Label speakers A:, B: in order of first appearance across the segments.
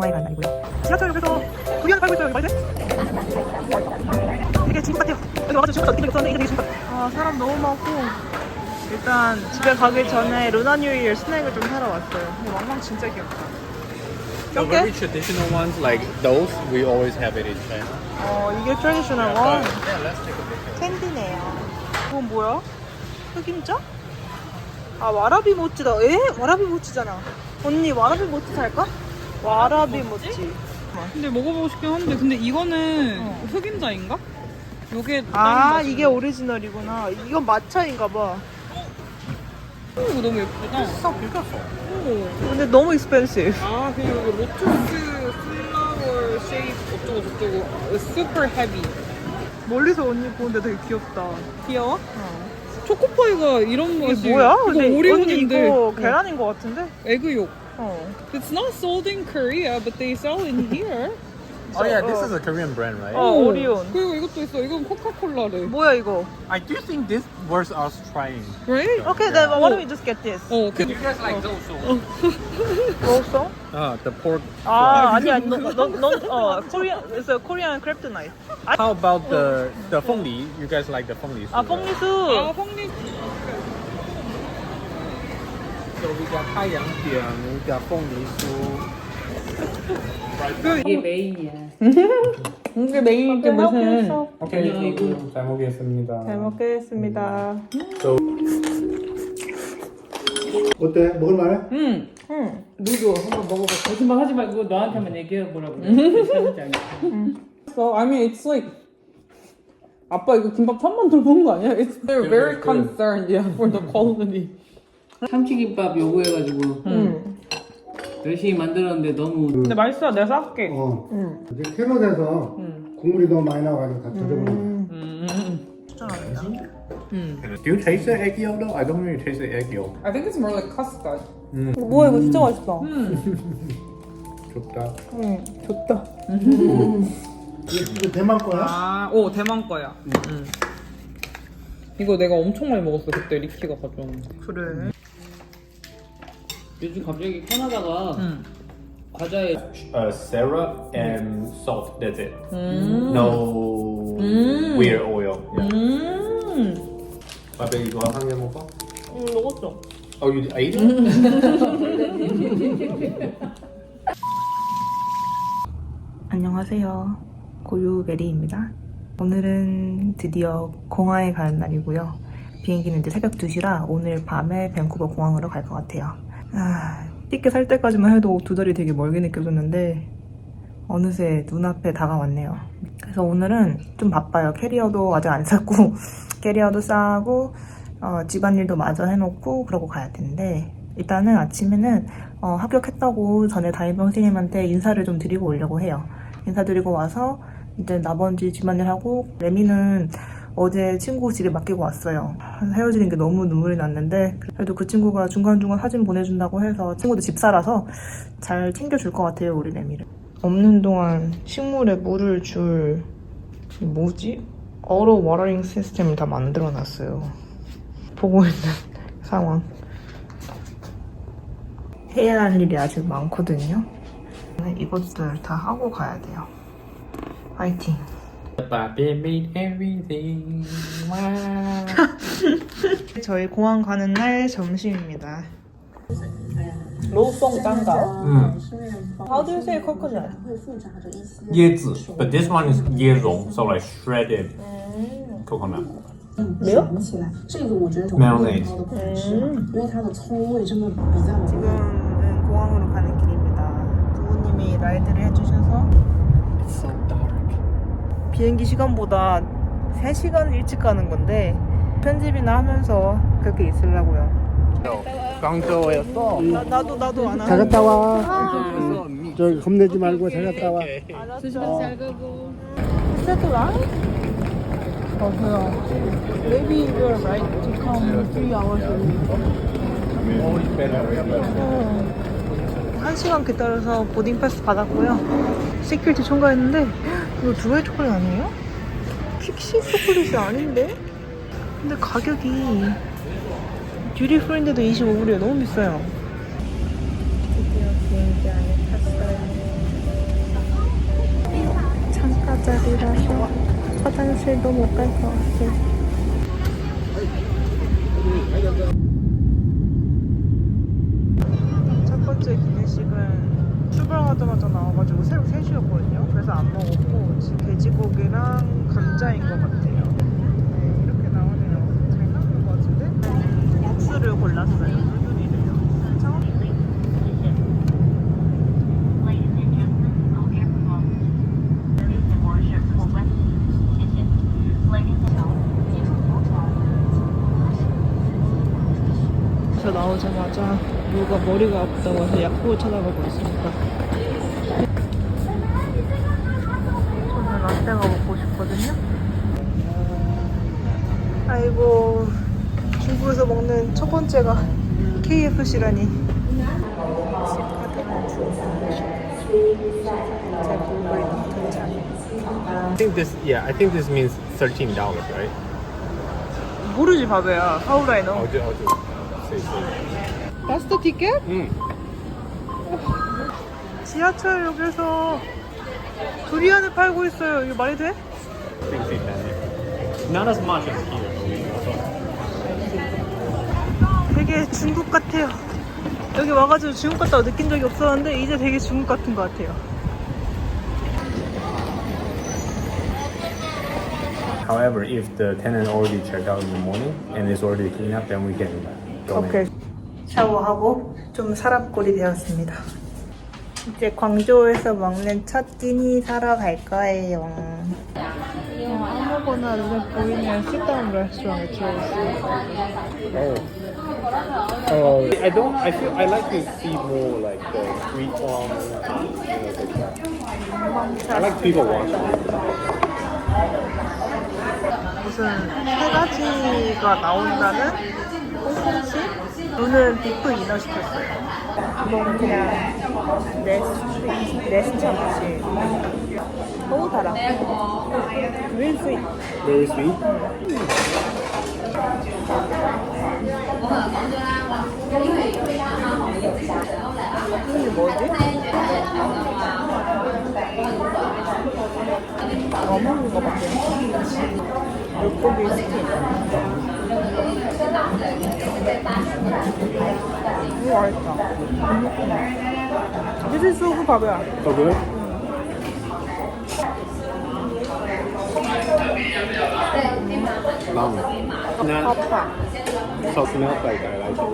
A: 공항에 가는 날이고요. 지하철역에서 두리안을 팔고 있어요. 여기 말돼? 되게 중국 같아요. 여기 와가지고 중국 어떻게 생겼었는데 이게 되게 같아. 아 사람 너무 많고 일단 집에 가기 전에 루나 뉴이얼 스낵을 좀 사러 왔어요. 근데 왕왕 진짜 귀엽다.
B: The
A: Okay.
B: very traditional ones like those, we always have it in China.
A: 어 이게
B: But
A: 원.
B: yeah, let's take a picture.
A: 캔디네요. 이건 뭐야? 흑임자? 아 와라비 모찌다. 에? 와라비 모찌잖아. 언니 와라비 모찌 살까? 와라비 모찌.
C: 근데 먹어보고 싶긴 한데 근데 이거는
A: 어.
C: 흑임자인가? 요게
A: 아 이게 오리지널이구나. 이건 마차인가 봐.
C: 이거 너무 예쁘다
B: beautiful.
C: 오.
A: 근데 너무 익스펜시브.
C: 아 그리고 이거 로투스 플라워 쉐입 어쩌고 저쩌고 super heavy
A: 멀리서 언니 보는데 되게 귀엽다.
C: 귀여워? 초코파이가 이런 맛이
A: 이게 뭐야?
C: 이거
A: 근데 언니
C: 오리온인데
A: 이거
C: 어,
A: 계란인 것 같은데?
C: 에그욕
A: 어.
C: It's not sold in Korea but they sell in here
B: Oh yeah, this
A: uh,
B: is a Korean brand, right?
A: 어,
C: 오.
A: 오리온.
C: 그리고 이것도 있어 이건 코카콜라래
A: 뭐야 이거?
B: I do think this worth us trying.
C: right?
A: Okay, then why don't we just get this?
C: 어 그,
B: You guys like those?
A: 먹었어?
B: Ah, the pork.
A: 아 아니야, 넌넌어 Korean, it's a Korean kryptonite. 아,
B: How about the the fengli? You guys like the fengli?
A: 아
B: soup, right?
A: 뽕리수.
C: 아 펑리
B: 여기 가 타양병, 여기 가 뽕미수.
D: 이게 메인이야.
C: 이게 메인 음. 음. 이게 무슨?
B: 오케이, 오케이. 잘 먹겠습니다.
A: 잘 먹겠습니다. 음.
E: 어때? 먹을만해?
C: 응.
A: 응.
D: 너도 한번 먹어봐. 거짓말 하지 말고 너한테만 얘기해보라고.
C: so I mean it's like 아빠 이거 김밥 천번 들고 온거 아니야? It's they're very concerned yeah for the quality.
D: 참치김밥 요구해가지고
A: 응.
D: 열심히 만들었는데 너무
C: 근데 맛있어 내가 사올게.
E: 어.
A: 응.
E: 이제 캐럿에서 국물이 너무 많이 나와가지고 다 젖어버려.
B: Do you taste the egg yolk though? I don't really taste the egg yolk.
C: I think it's more like custard.
A: 뭐야 이거 진짜 맛있어.
B: 좋다.
A: 응. 좋다.
E: 이거 대만 거야?
C: 아, 오 대만 거야. 음. 이거 내가 엄청 많이 먹었어 그때 리키가 가져온.
A: 그래.
D: 요즘 갑자기 캐나다가
C: 응.
D: 과자에
B: Uh, syrup and salt. That's it. No weird oil. Yeah.
C: 음.
B: 밥에 이거 한 개 먹어?
A: 응 먹었어.
B: Oh, you ate it?
A: 안녕하세요. 고유베리입니다. 오늘은 드디어 공항에 가는 날이고요. 비행기는 이제 새벽 2시라 오늘 밤에 밴쿠버 공항으로 갈 것 같아요. 아, 티켓 살 때까지만 해도 두 달이 되게 멀게 느껴졌는데 어느새 눈앞에 다가왔네요. 그래서 오늘은 좀 바빠요. 캐리어도 아직 안 샀고 캐리어도 싸고 어, 집안일도 마저 해놓고 그러고 가야 되는데 일단은 아침에는 어, 합격했다고 전에 담임 선생님한테 인사를 좀 드리고 오려고 해요. 인사드리고 와서 이제 나머지 집안일 하고 레미는 어제 친구 집에 맡기고 왔어요. 헤어지는 게 너무 눈물이 났는데 그래도 그 친구가 중간중간 사진 보내준다고 해서 친구도 집사라서 잘 챙겨줄 것 같아요 우리 레미를. 없는 동안 식물에 물을 줄 뭐지? 어로 워러링 시스템을 다 만들어놨어요. 보고 있는 상황. 해야 할 일이 아직 많거든요. 이것들 다 하고 가야 돼요. 파이팅.
B: Bobby made everything. Wow.
A: 저희 공항 가는 날 점심입니다. 로송 짠가?
B: Mm.
A: How do you say coconut?
B: 椰子 but this one is 椰蓉, so like shredded coconut.
A: 没有
F: 想起来，这个我觉得是
B: Mayonnaise
F: 高的不是，因为它的葱味真的比较浓。
A: 지금은 공항으로 가는 길입니다. 부모님이 라이드를 해주셔서
B: So dark.
A: 비행기 시간보다 3시간 일찍 가는 건데 편집이나 하면서 그렇게 있으려고요. 나, 나도 나도 안
E: 잘
A: 하는
E: 갔다 와. 저 겁내지 말고 잘 갔다 와.
A: Is that right? Oh no. Maybe you're right to come three hours early. 1시간 기다려서 보딩 패스 받았고요. 시큐리티 통과했는데 이거 두바이 초콜릿 아니에요? 퀵시 초콜릿이 아닌데? 근데 가격이 듀리 프린데도 25불이에요. 너무 비싸요. 드디어 비행기 안에 탔어요. 창가자리라서 화장실도 못 갈 것 같아요. 기내식은 출발하자마자 나와가지고 새벽 3시였거든요. 그래서 안 먹었고 돼지고기랑 감자인 것 같아요. 네, 이렇게 나오네요. 잘 나오는 것 같은데? 국수를 골랐어요. 누들이래요. 그래서 저 나오자마자 누가 머리가 아프다고 해서 약국을 찾아가고 있습니다. 저는 라떼가 먹고 싶거든요. 아이고 중국에서 먹는 첫 번째가 KFC라니. 등장.
B: I think this, yeah, I think this means thirteen dollars, right?
A: 모르지 바보야. How would I know?
B: So.
A: That's the ticket?
B: Mm.
A: 지하철역에서 두리안을 팔고 있어요. 이거 말이 돼?
B: Not as much as here.
A: 되게 중국 같아요. 여기 와가지고 중국 같다고 느낀 적이 없었는데 이제 되게 중국 같은 것 같아요.
B: However, if the tenant already checked out in the morning and is already cleaned up, then we can
A: 오케이. 샤워하고 좀 사람꼴이 되었습니다. 이제 광저우에서 먹는 첫 끼니 사러 갈 거예요. 아무거나 눈에 보이는 sit-down 레스토랑에 들어있어요.
B: Oh, I don't. I feel I like to see more like the street um, that. I like people watching.
A: 무슨 세 가지가 나온다는? 저는 비프 이너 시켰어요. 이건 그냥 네스, 네스차 맛이 너무 달아. Real sweet.
B: Very sweet.
A: 이게 뭐지? 어묵인 것 같아요. 물고기 스틱. 이거 맛있다. This is so good, 바보야.
B: Not
A: 파파.
B: so smells like I like it.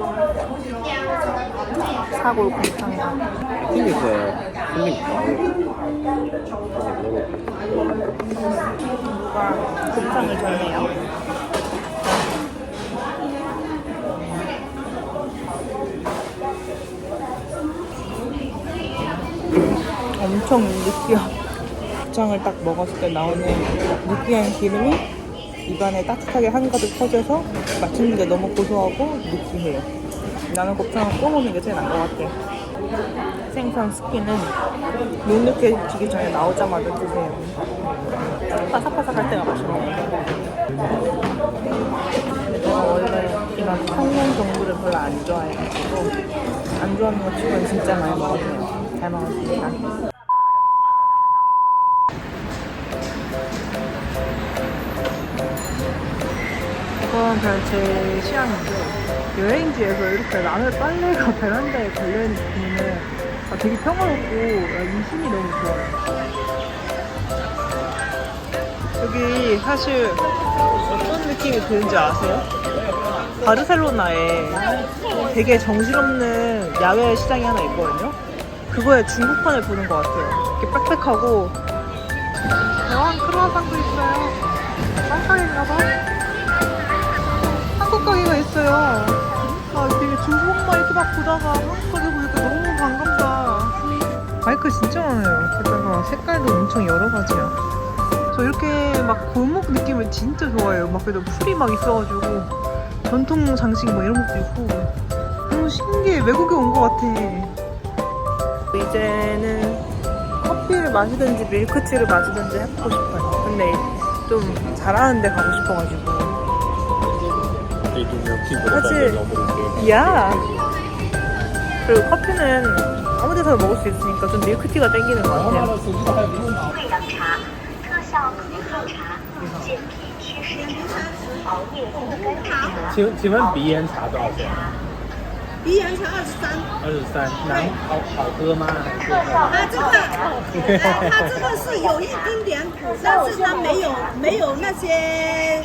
A: 사골 곰탕이야.
B: A little.
A: 누가 곱창을 줬네요. 엄청 느끼하. 곱창을 딱 먹었을 때 나오는 느끼한 기름이 입안에 따뜻하게 한가득 퍼져서 맛있는데 너무 고소하고 느끼해요. 나는 곱창을 구워 먹는 게 제일 나은 것 같아. 생선 스키는 눅눅해지기 전에 나오자마자 드세요. 바삭바삭할 때가 맛있어요. 제가 원래 이런 청년 동물을 별로 안 좋아해가지고 안 좋아하는 것 치고는 진짜 많이 먹었네요. 잘 먹었습니다. 이건 그냥 제 취향인데 여행지에서 이렇게 라면 빨래가 베란다에 걸려있는 느낌은 아, 되게 평화롭고 아, 이 힘이 너무 좋아요. 여기 사실 어떤 느낌이 드는지 아세요? 바르셀로나에 되게 정신없는 야외 시장이 하나 있거든요. 그거에 중국판을 보는 것 같아요. 이렇게 빽빽하고 대왕 크루아상도 있어요. 중국만 이렇게 막 보다가 한국 가게 보니까 너무 반갑다. 마이크 진짜 많아요. 게다가 색깔도 엄청 여러 가지야. 저 이렇게 막 골목 느낌을 진짜 좋아해요. 막 그래도 풀이 막 있어가지고 전통 장식 뭐 이런 것도 있고 너무 신기해. 외국에 온 것 같아. 이제는 커피를 마시든지 밀크티를 마시든지 해보고 싶어요. 근데 좀 잘하는 데 가고 싶어가지고.
B: They do milk tea, but
A: 사실-
B: nobody's doing.
A: 야 그리고 커피는 아무 데서나 먹을 수 있으니까 좀 밀크티가 땡기는 것 같아요.
G: 效可泡茶，健脾祛湿茶，熬夜护肝茶。
B: 请请问鼻炎茶多少钱？
H: 鼻炎才二十三，
B: 二十三，难好好喝吗？
H: 它这个，呃，它这个是有一丁点苦，但是它没有没有那些，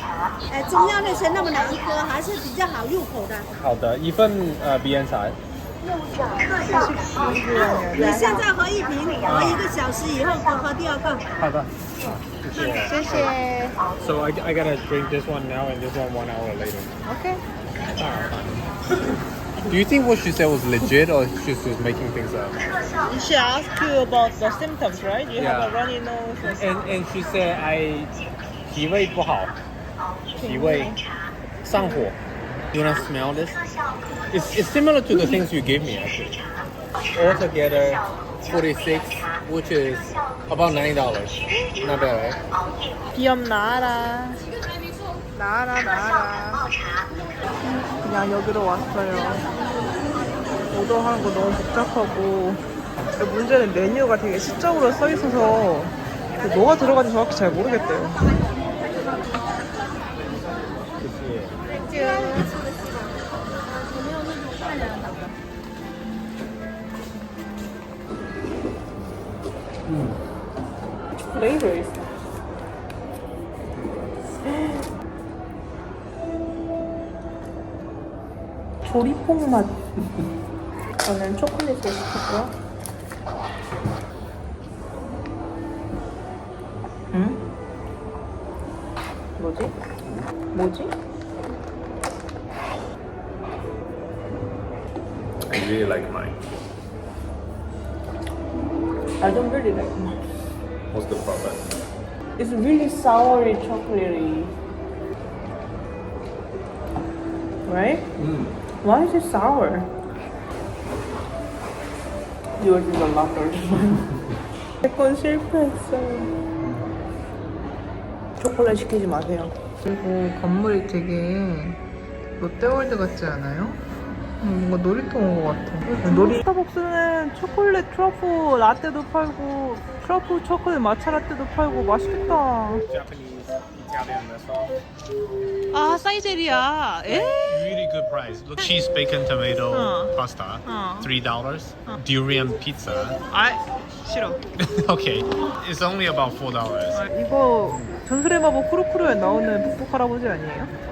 H: 呃，中药那些那么难喝，还是比较好入口的。
B: 好的，一份呃鼻炎茶。
H: 你现在喝一瓶，喝一个小时以后喝喝第二个。
B: 好的，谢谢。
A: 谢谢。
B: So I, I gotta drink this one now and this one one hour later.
A: Okay.
B: Do you think what she said was legit or she was making things up?
C: She asked you about the symptoms, right? You
B: have a
C: runny nose.
B: And and she said I 脾胃不好，脾胃上火。You wanna smell this? It's, it's similar to the things you gave me actually. Altogether, 46, which is about $90. Not bad, right?
C: 비염 나아라. 나아라 나아라. 그냥 여기로 왔어요. 오더하는 거 너무 복잡하고 문제는 메뉴가 되게 시적으로 써 있어서 뭐가 들어가는지 정확히 잘 모르겠대요. Flavors.
A: 조리퐁 맛. 저는 초콜릿을 시켰고요. 응? 뭐지? 뭐지?
B: I really like mine.
A: I don't really like it.
B: What's the problem?
A: It's really soury, chocolatey. Right? Why is it sour? Yours is a lot worse. 내건 실패했어요. 초콜릿 시키지 마세요. 그리고 건물이 되게 롯데월드 같지 않아요? 음, 뭔가 놀이터 온 것 같아. 놀이. 스타벅스는 초콜릿 트러플 라떼도 팔고 트러플 초콜릿 마차 라떼도 팔고 맛있겠다.
B: Japanese, Italian restaurant.
C: 아 사이제리아. 에?
I: Really good price. Look, cheese, bacon, tomato,
C: Uh.
I: pasta,
C: Uh.
I: three dollars. Durian pizza.
C: 아 싫어.
I: okay, it's only about four dollars.
C: 이거 전설의 마법 쿠루쿠루에 나오는 북북 할아버지 아니에요?